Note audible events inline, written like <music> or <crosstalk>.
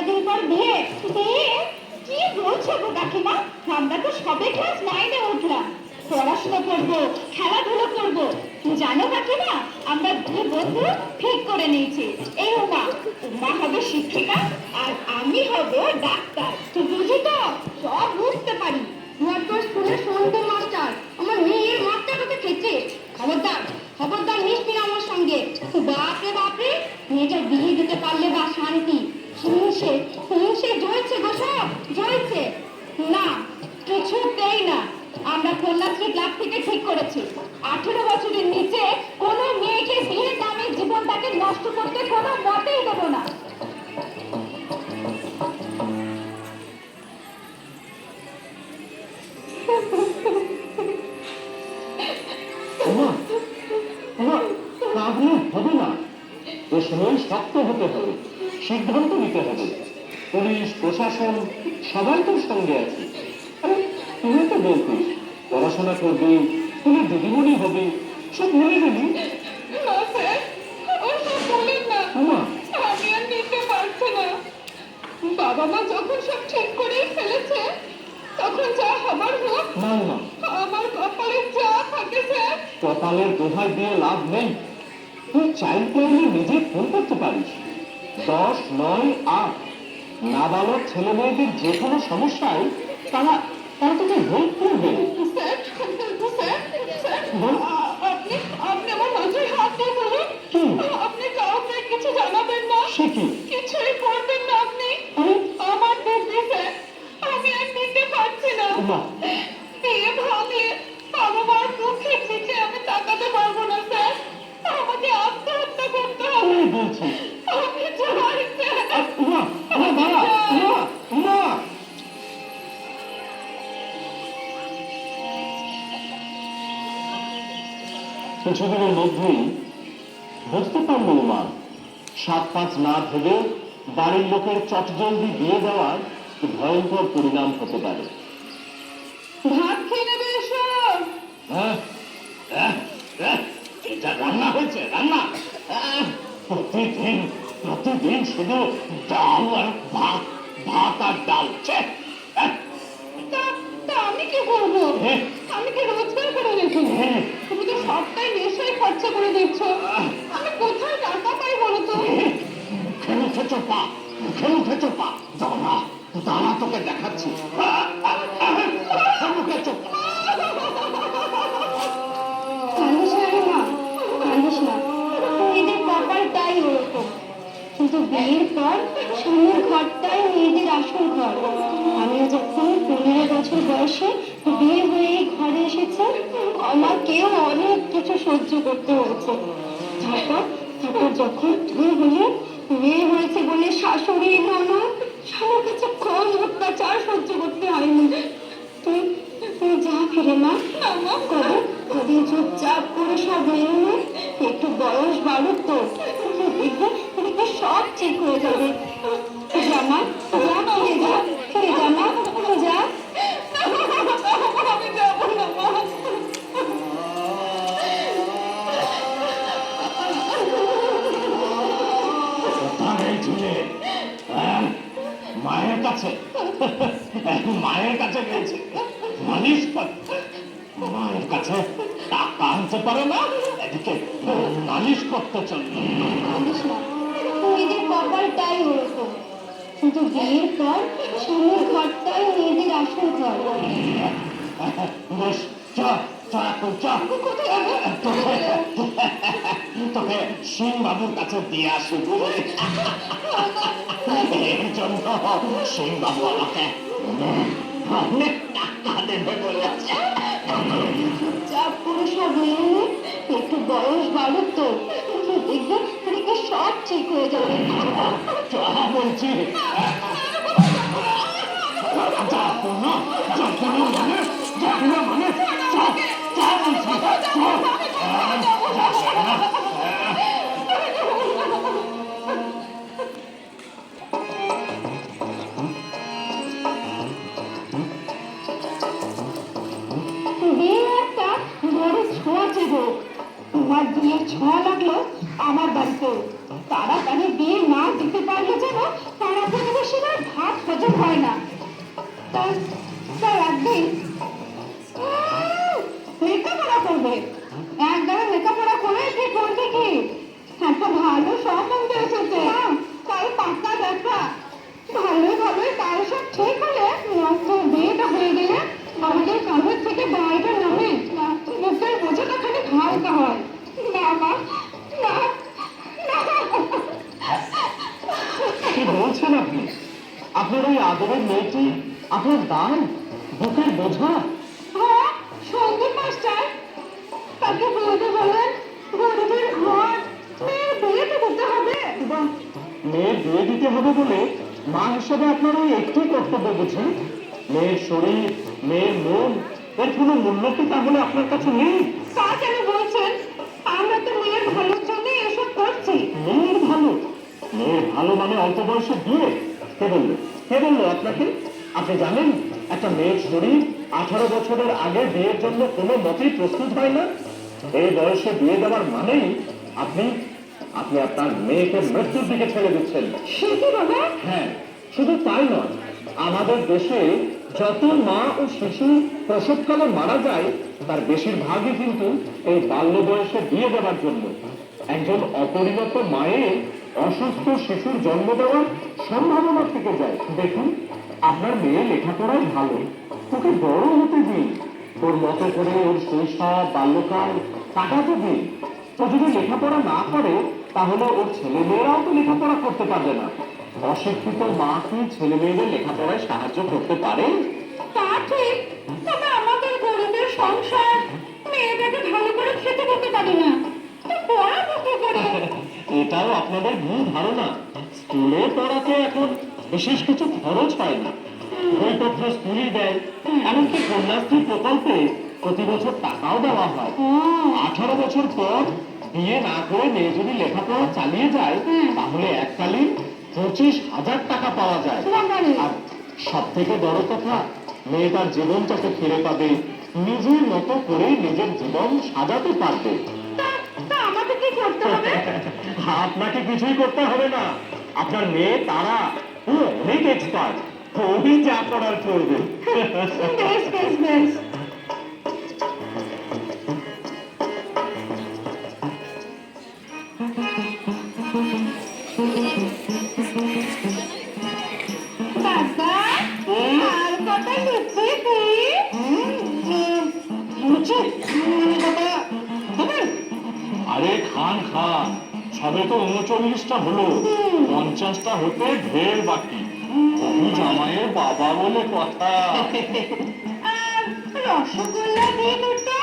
কটা পর বিয়ে। বিয়ে কি বলছো গো কাকিমা? আমরা তো সবে ক্লাস নাইনে উঠলাম। পড়াশোনা করব, খেলাধুলো করব। জানো কাকিমা, আমরা দুই বন্ধু ঠিক করে নিয়েছি। এই উমা উমা হবে শিক্ষিকা আর আমি হব ডাক্তার। বুঝি তো সব বুঝতে পারি তোমার তো স্কুলে শুনতে মাস্টার আমার মেয়ের মাস্টারটাকে খেতে খবরদার খবরদার মিশবি না আমার সঙ্গে বাপরে বাপরে মেয়েটার বিয়ে দিতে পারলে বা শান্তি হিংসে জ্বলছে গো সব না কিছুতেই না। আমরা কন্যাশ্রী ক্লাব থেকে ঠিক করেছি। আঠেরো বছরের নিচে কোনো মেয়েকে বিয়ের নামে জীবনটাকে নষ্ট করতে কোনো মতেই দেবো না। সিদ্ধান্ত নিতে হবে পুলিশ প্রশাসন সবাই তোর সঙ্গে আছে। তুই তো বলতিস পড়াশোনা করবি তুমি দিদিমণি হবে সব ভুলে গেলি? বাবা মা যখন সব ঠিক করে ফেলেছে তখন যা হবার হোক না না আমার কপালে যা থাকে কপালের দোহাই দিয়ে লাভ নেই। তুই প্ল্যানে নিজে ফোন করতে পারিস। দশ নয় আট। নাবালক ছেলে মেয়েদের যে কোনো সমস্যায় তারা তারা তোকে হেল্প করবে কিছু জানাবেন না। সে কি? কিছুই করবেন না আপনি। আরে? আমার দিদি স্যার। আমি আর নিতে পারছি না। বিয়ে বাবা মার মুখের দিকে আমি তাকাতে পারব না স্যার। আমাকে আত্মহত্যা করতে হবে। কিছুদিনের মধ্যেই বুঝতে পারল উমা সাত পাঁচ না ভেবে বাড়ির লোকের চটজলদি দিয়ে দেওয়ার ভয়ঙ্কর পরিণাম হতে পারে। ভাত খেয়ে নেবে এসো হ্যাঁ? হ্যাঁ? হ্যাঁ? এটা রান্না হয়েছে রান্না হ্যাঁ? প্রতিদিন প্রতিদিন শুধু ডাল আর ভাত ভাত আর ডাল আমি কি করব? আমি কি রোজগার করে রেখে? তুমি তো সবটাই নেশায় খরচা করে দিচ্ছ আমি কোথায় টাকা পাই বলো তো? মুখে মুখে চোপা মুখে মুখে চোপা দাঁড়া দাঁড়া তোকে দেখাচ্ছি। মুখে চোপা কিন্তু বিয়ের পর স্বামীর ঘরটাই মেয়েদের আসল ঘর। আমিও যখন পনেরো বছর বয়সে বিয়ে হয়ে ঘরে এসেছে আমাকেও অনেক কিছু সহ্য করতে হয়েছে। তারপর যখন বিয়ে হলে মেয়ে হয়েছে বলে শাশুড়ি ননদ সবার কাছে কম অত্যাচার সহ্য করতে হয়নি। তুই যা ফিরে মা, কবে, কদিন চুপচাপ করে সব নে। একটু বয়স বাড়ুক তো। সব ঠিক হয়ে যাবে। জামা যা ফিরে যা ফিরে জামা যা। না কোথায় ঝুলে হ্যাঁ? মায়ের কাছে মায়ের কাছে গেছে মালিশ করতে মায়ের কাছে টাকা আনতে পারে না এদিকে নালিশ করতে চলবে মেয়েদের কপালটাই ওরকম। কিন্তু বিয়ের পর স্বামীর ঘরটাই মেয়েদের আসল ঘর? তোকে সিং বাবুর কাছে দিয়ে আসি বুঝলি? এর জন্য সিং বাবু আমাকে অনেক টাকা দেবে বলেছে। চাপ করে সব একটু বয়স বাড়ুক তো। দেখবে দেখবে সব ঠিক হয়ে যাবে। বড় ছোঁয়াচে রোগ তোমার বিয়ের ছোঁয়া লাগল আমার বাড়িতে। তাড়াতাড়ি বিয়ে একটা ভালো সম্বন্ধ এসেছে। হ্যাঁ, তাই পাক্কা দেখা। ভালোই তার সব ঠিক হলে তোর বিয়েটা হয়ে গেলে আমাদের কাঁধের থেকে বাড়িটা নামে বুকের বোঝাটা খালি হালকা হয়। কি বলছেন আপনি? আপনার ওই আদরের মেয়েটি আপনার দান বুকের বোঝা? হ্যাঁ সন্দীপ মাস্টার তাকে বলতে বলেন গরিবের ঘর বিয়ে তো দিতে হবে মেয়ের বিয়ে দিতে হবে বলে মা হিসেবে আপনার ওই একটি কর্তব্য বুঝি মেয়ের শরীর মেয়ের মন এর কোনো মূল্য কি তাহলে আপনার কাছে নেই? তা কেন বলছেন? আমরা তো মেয়ের ভালোর জন্য এসব করছি। মেয়ের ভালো? মেয়ের ভালো মানে অল্প বয়সে বিয়ে। কে বলল? কে বলল আপনাকে? আপনি জানেন একটা মেয়ের শরীর আঠারো বছরের আগে বিয়ের জন্য কোনো মতেই প্রস্তুত হয় না। এই বয়সে বিয়ে দেওয়ার মানেই আপনি আপনি আপনার মেয়েকে মৃত্যুর দিকে ছেড়ে দিচ্ছেন। হ্যাঁ শুধু তাই নয় আমাদের দেশে যত মা ও শিশু প্রসবকালে মারা যায় তার বেশিরভাগই কিন্তু এই বাল্য বয়সে বিয়ে দেওয়ার জন্য। একজন অপরিণত মায়ের অসুস্থ শিশুর জন্ম দেওয়ার সম্ভাবনা থেকে যায়। দেখুন আপনার মেয়ে লেখাপড়ায় ভালো। তোকে বড় হতে দিন। তোর মতো করে ওর শৈশব বাল্যকাল কাটাতে দিন। ও যদি লেখাপড়া না করে তাহলে ওর ছেলে মেয়েরাও তো লেখাপড়া করতে পারবে না। অশিক্ষিত মা কি ছেলে মেয়েদের লেখাপড়ায় সাহায্য করতে পারে? তা ঠিক তবে আমাদের গরিবের সংসার মেয়েটাকে ভালো করে খেতে পারি না। এটাও আপনাদের ভুল ধারণা। স্কুলে পড়াতে এখন বিশেষ কিছু খরচ হয় না। বইপত্র স্কুলই দেয় এমনকি কন্যাশ্রী প্রকল্পে প্রতি বছর টাকাও দেওয়া হয়। আঠারো বছর পর বিয়ে না করে মেয়ে যদি লেখাপড়া চালিয়ে যায় তাহলে এককালীন পঁচিশ হাজার টাকা পাওয়া যায়। আর সব থেকে বড় কথা মেয়েটার জীবনটাকে ফিরে পাবে নিজের মতো করে নিজের জীবন সাজাতে পারবে। <laughs> আপনাকে কিছুই করতে হবে না। আপনার মেয়ে তারা অনেক এক্সপার্ট ওই যা করার করবে। আরে খান খান। সবে তো উনচল্লিশটা হলো। পঞ্চাশটা হতে ঢের বাকি। জামাইয়ের বাবা বলে কথা। রসগোল্লা দিয়ে দুটো?